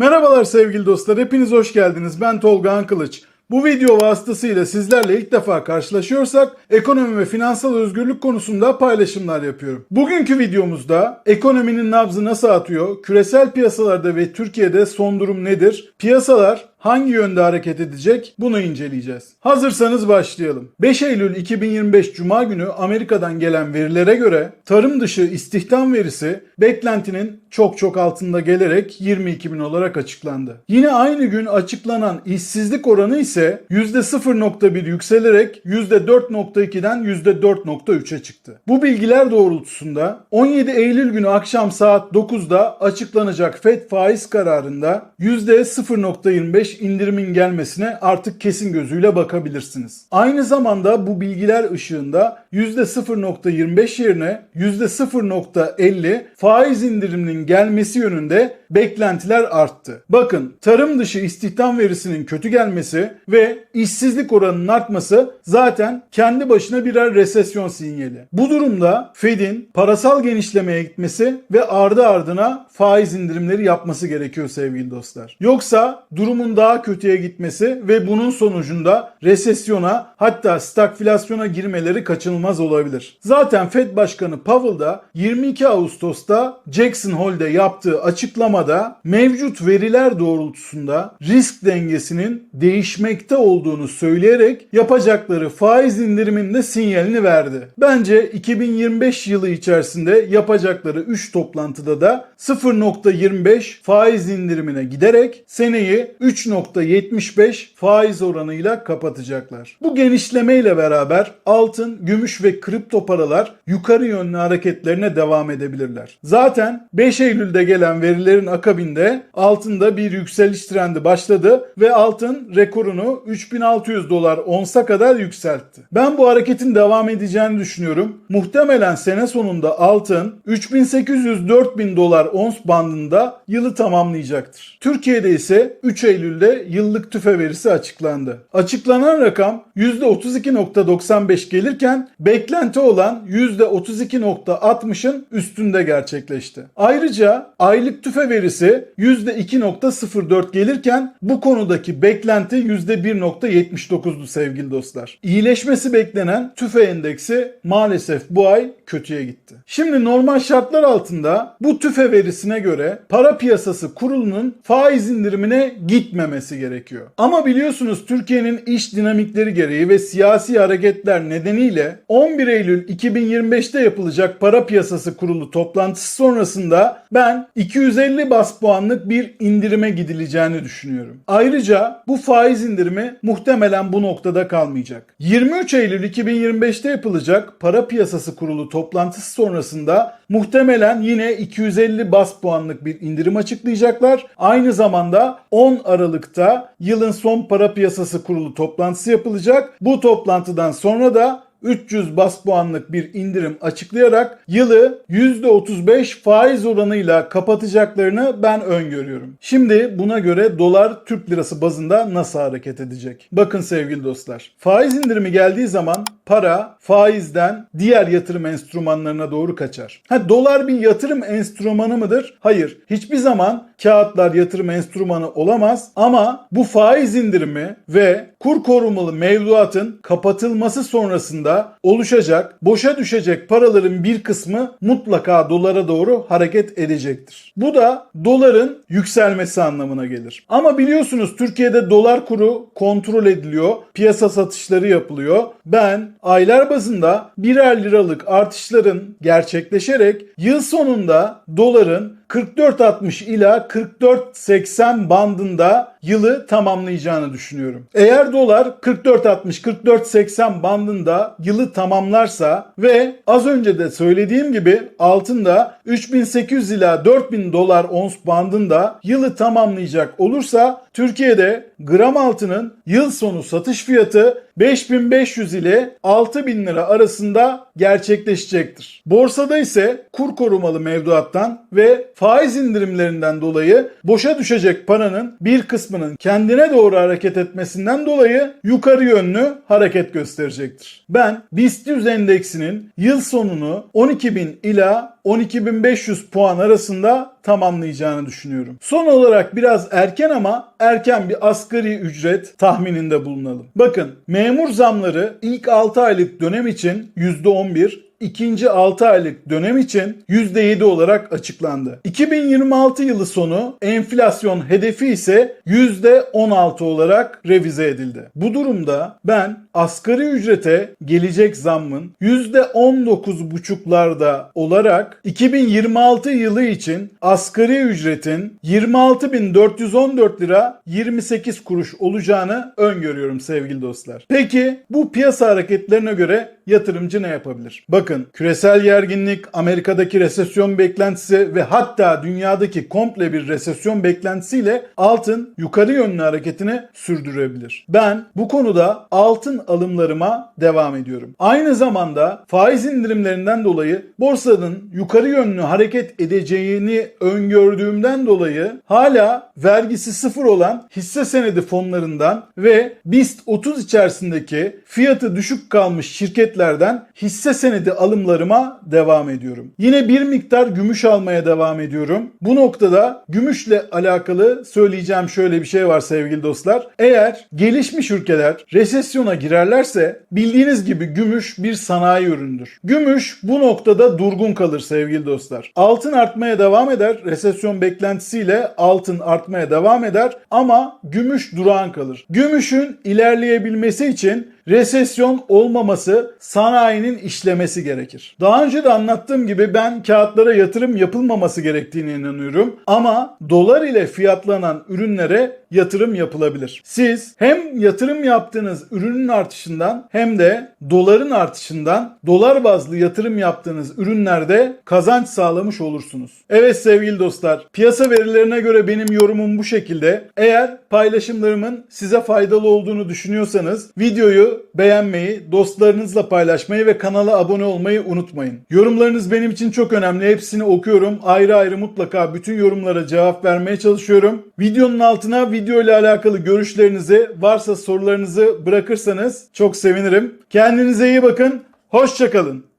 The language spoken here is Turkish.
Merhabalar sevgili dostlar, hepiniz hoş geldiniz. Ben Tolga Ankılıç. Bu video vasıtasıyla sizlerle ilk defa karşılaşıyorsak ekonomi ve finansal özgürlük konusunda paylaşımlar yapıyorum. Bugünkü videomuzda ekonominin nabzı nasıl atıyor, küresel piyasalarda ve Türkiye'de son durum nedir, piyasalar hangi yönde hareket edecek bunu inceleyeceğiz. Hazırsanız başlayalım. 5 Eylül 2025 Cuma günü Amerika'dan gelen verilere göre tarım dışı istihdam verisi beklentinin çok çok altında gelerek 22 bin olarak açıklandı. Yine aynı gün açıklanan işsizlik oranı ise %0.1 yükselerek %4.2'den %4.3'e çıktı. Bu bilgiler doğrultusunda 17 Eylül günü akşam saat 9'da açıklanacak FED faiz kararında %0.25 indirimin gelmesine artık kesin gözüyle bakabilirsiniz. Aynı zamanda bu bilgiler ışığında %0.25 yerine %0.50 faiz indiriminin gelmesi yönünde beklentiler arttı. Bakın tarım dışı istihdam verisinin kötü gelmesi ve işsizlik oranının artması zaten kendi başına birer resesyon sinyali. Bu durumda Fed'in parasal genişlemeye gitmesi ve ardı ardına faiz indirimleri yapması gerekiyor sevgili dostlar. Yoksa durumun daha kötüye gitmesi ve bunun sonucunda resesyona hatta stagflasyona girmeleri kaçınılmaz olabilir. Zaten Fed Başkanı Powell da 22 Ağustos'ta Jackson Hole'de yaptığı açıklamada mevcut veriler doğrultusunda risk dengesinin değişmekte olduğunu söyleyerek yapacakları faiz indiriminde sinyalini verdi. Bence 2025 yılı içerisinde yapacakları 3 toplantıda da 0.25 faiz indirimine giderek seneyi 3.75 faiz oranıyla kapatacaklar. Bu genişlemeyle beraber altın, gümüş ve kripto paralar yukarı yönlü hareketlerine devam edebilirler. Zaten 5 Eylül'de gelen verilerin akabinde altında bir yükseliş trendi başladı ve altın rekorunu 3600 dolar onsa kadar yükseltti. Ben bu hareketin devam edeceğini düşünüyorum. Muhtemelen sene sonunda altın 3800-4000 dolar ons bandında yılı tamamlayacaktır. Türkiye'de ise 3 Eylül'de yıllık tüfe verisi açıklandı. Açıklanan rakam %32.95 gelirken beklenti olan %32.60'ın üstünde gerçekleşti. Ayrıca aylık tüfe verisi %2.04 gelirken bu konudaki beklenti %1.79'du sevgili dostlar. İyileşmesi beklenen tüfe endeksi maalesef bu ay kötüye gitti. Şimdi normal şartlar altında bu tüfe verisine göre para piyasası kurulunun faiz indirimine gitmemesi gerekiyor. Ama biliyorsunuz Türkiye'nin iş dinamikleri gereği ve siyasi hareketler nedeniyle 11 Eylül 2025'te yapılacak para piyasası kurulu toplantısı sonrasında ben 250 bas puanlık bir indirime gidileceğini düşünüyorum. Ayrıca bu faiz indirimi muhtemelen bu noktada kalmayacak. 23 Eylül 2025'te yapılacak para piyasası kurulu toplantısı sonrasında muhtemelen yine 250 bas puanlık bir indirim açıklayacaklar. Aynı zamanda 10 Aralık'ta yılın son para piyasası kurulu toplantısı yapılacak. Bu toplantıdan sonra da 300 bas puanlık bir indirim açıklayarak yılı %35 faiz oranıyla kapatacaklarını ben öngörüyorum. Şimdi buna göre dolar Türk lirası bazında nasıl hareket edecek? Bakın sevgili dostlar. Faiz indirimi geldiği zaman para faizden diğer yatırım enstrümanlarına doğru kaçar. Ha dolar bir yatırım enstrümanı mıdır? Hayır. Hiçbir zaman kağıtlar yatırım enstrümanı olamaz ama bu faiz indirimi ve kur korumalı mevduatın kapatılması sonrasında oluşacak, boşa düşecek paraların bir kısmı mutlaka dolara doğru hareket edecektir. Bu da doların yükselmesi anlamına gelir. Ama biliyorsunuz Türkiye'de dolar kuru kontrol ediliyor, piyasa satışları yapılıyor. Ben aylar bazında birer liralık artışların gerçekleşerek yıl sonunda doların 44.60 ila 44.80 bandında yılı tamamlayacağını düşünüyorum. Eğer dolar 44.60-44.80 bandında yılı tamamlarsa ve az önce de söylediğim gibi altında 3800 ila 4000 dolar ons bandında yılı tamamlayacak olursa Türkiye'de gram altının yıl sonu satış fiyatı 5500 ile 6000 lira arasında gerçekleşecektir. Borsada ise kur korumalı mevduattan ve faiz indirimlerinden dolayı boşa düşecek paranın bir kısmının kendine doğru hareket etmesinden dolayı yukarı yönlü hareket gösterecektir. Ben BIST 100 endeksinin yıl sonunu 12.000 ila 12.500 puan arasında tamamlayacağını düşünüyorum. Son olarak biraz erken ama erken bir asgari ücret tahmininde bulunalım. Bakın memur zamları ilk 6 aylık dönem için %11, ikinci 6 aylık dönem için %7 olarak açıklandı. 2026 yılı sonu enflasyon hedefi ise %16 olarak revize edildi. Bu durumda ben asgari ücrete gelecek zammın %19,5'larda olarak 2026 yılı için asgari ücretin 26.414 lira 28 kuruş olacağını öngörüyorum sevgili dostlar. Peki bu piyasa hareketlerine göre yatırımcı ne yapabilir? Bakın küresel gerginlik, Amerika'daki resesyon beklentisi ve hatta dünyadaki komple bir resesyon beklentisiyle altın yukarı yönlü hareketini sürdürebilir. Ben bu konuda altın alımlarıma devam ediyorum. Aynı zamanda faiz indirimlerinden dolayı borsanın yukarı yönlü hareket edeceğini öngördüğümden dolayı hala vergisi sıfır olan hisse senedi fonlarından ve BIST 30 içerisindeki fiyatı düşük kalmış şirketlerden hisse senedi alımlarıma devam ediyorum. Yine bir miktar gümüş almaya devam ediyorum. Bu noktada gümüşle alakalı söyleyeceğim şöyle bir şey var sevgili dostlar. Eğer gelişmiş ülkeler resesyona girerlerse bildiğiniz gibi gümüş bir sanayi ürünüdür. Gümüş bu noktada durgun kalır sevgili dostlar. Altın artmaya devam eder. Resesyon beklentisiyle altın artmaya devam eder ama gümüş durağan kalır. Gümüşün ilerleyebilmesi için resesyon olmaması, sanayinin işlemesi gerekir. Daha önce de anlattığım gibi ben kağıtlara yatırım yapılmaması gerektiğine inanıyorum ama dolar ile fiyatlanan ürünlere yatırım yapılabilir. Siz hem yatırım yaptığınız ürünün artışından hem de doların artışından dolar bazlı yatırım yaptığınız ürünlerde kazanç sağlamış olursunuz. Evet sevgili dostlar, piyasa verilerine göre benim yorumum bu şekilde. Eğer paylaşımlarımın size faydalı olduğunu düşünüyorsanız beğenmeyi, dostlarınızla paylaşmayı ve kanala abone olmayı unutmayın. Yorumlarınız benim için çok önemli. Hepsini okuyorum. Ayrı ayrı mutlaka bütün yorumlara cevap vermeye çalışıyorum. Videonun altına video ile alakalı görüşlerinizi, varsa sorularınızı bırakırsanız çok sevinirim. Kendinize iyi bakın. Hoşçakalın.